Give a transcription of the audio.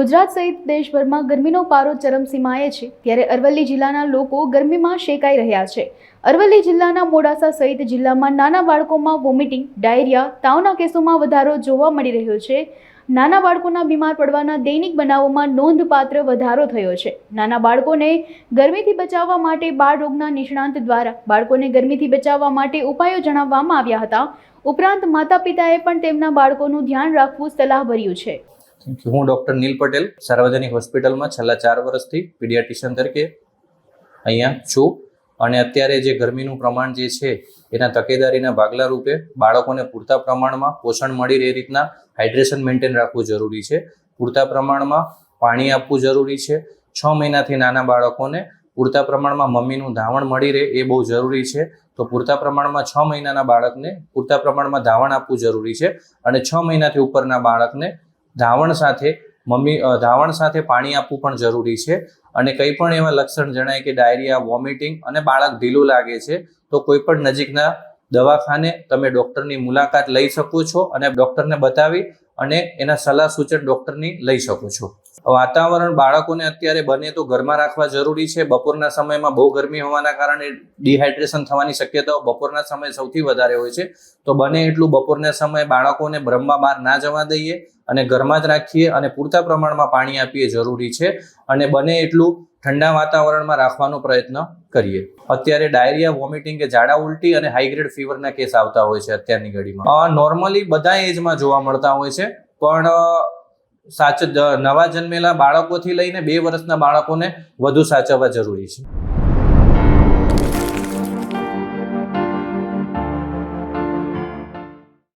ગુજરાત સહિત દેશભરમાં ગરમીનો પારો ચરમસીમાએ છે. ત્યારે અરવલ્લી જિલ્લાના લોકો ગરમીમાં શેકાઈ રહ્યા છે. અરવલ્લી જિલ્લાના મોડાસા સહિત જિલ્લામાં નાના બાળકોમાં વોમિટિંગ, ડાયરિયા, તાવના કેસોમાં વધારો જોવા મળી રહ્યો છે. નાના બાળકોના બીમાર પડવાના દૈનિક બનાવોમાં નોંધપાત્ર વધારો થયો છે. નાના બાળકોને ગરમીથી બચાવવા માટે બાળ રોગના નિષ્ણાંત દ્વારા બાળકોને ગરમીથી બચાવવા માટે ઉપાયો જણાવવામાં આવ્યા હતા. ઉપરાંત માતા પિતાએ પણ તેમના બાળકોનું ધ્યાન રાખવું સલાહભર્યું છે. Thank you. હું ડૉક્ટર નીલ પટેલ, સાર્વજનિક હોસ્પિટલમાં છેલ્લા ચાર વર્ષથી પીડિયાટિશિયન તરીકે અહીંયા છું. અને અત્યારે જે ગરમીનું પ્રમાણ જે છે, એના તકેદારીના ભાગલા રૂપે બાળકોને પૂરતા પ્રમાણમાં પોષણ મળી રહે રીતના હાઇડ્રેશન મેન્ટેન રાખવું જરૂરી છે. પૂરતા પ્રમાણમાં પાણી આપવું જરૂરી છે. છ મહિનાથી નાના બાળકોને પૂરતા પ્રમાણમાં મમ્મીનું ધાવણ મળી રહે એ બહુ જરૂરી છે. તો પૂરતા પ્રમાણમાં છ મહિનાના બાળકને પૂરતા પ્રમાણમાં ધાવણ આપવું જરૂરી છે. અને છ મહિનાથી ઉપરના બાળકને ધાવણ સાથે મમ્મી ધાવણ સાથે પાણી આપવું પણ જરૂરી છે. અને કંઈ પણ એવા લક્ષણ જણાય કે ડાયરિયા, વોમિટિંગ અને બાળક ઢીલું લાગે છે, તો કોઈ પણ નજીકના દવાખાને તમે ડૉક્ટરની મુલાકાત લઈ શકો છો અને ડૉક્ટરને બતાવી અને એના સલાહ સૂચન ડૉક્ટરની લઈ શકો છો. વાતાવરણ બાળકોને અત્યારે બને તો ઘરમાં રાખવા જરૂરી છે. બપોરના સમયમાં બહુ ગરમી હોવાના કારણે ડિહાઇડ્રેશન થવાની શક્યતાઓ બપોરના સમયે સૌથી વધારે હોય છે. તો બને એટલું બપોરના સમયે બાળકોને બ્રહ્મા બહાર ના જવા દઈએ અને ઘરમાં જ રાખીએ અને પૂરતા પ્રમાણમાં પાણી આપીએ જરૂરી છે અને બને એટલું ઠંડા વાતાવરણમાં રાખવાનો પ્રયત્ન કરીએ. અત્યારે ડાયરિયા, વોમિટિંગ કે ઝાડા ઉલટી અને હાઈગ્રેડ ફીવરના કેસ આવતા હોય છે અત્યારની ઘડીમાં. નોર્મલી બધા એજમાં જોવા મળતા હોય છે. પણ સાચ નવા જન્મેલા બાળકોથી લઈને બે વર્ષના બાળકોને વધુ સાચવવા જરૂરી છે.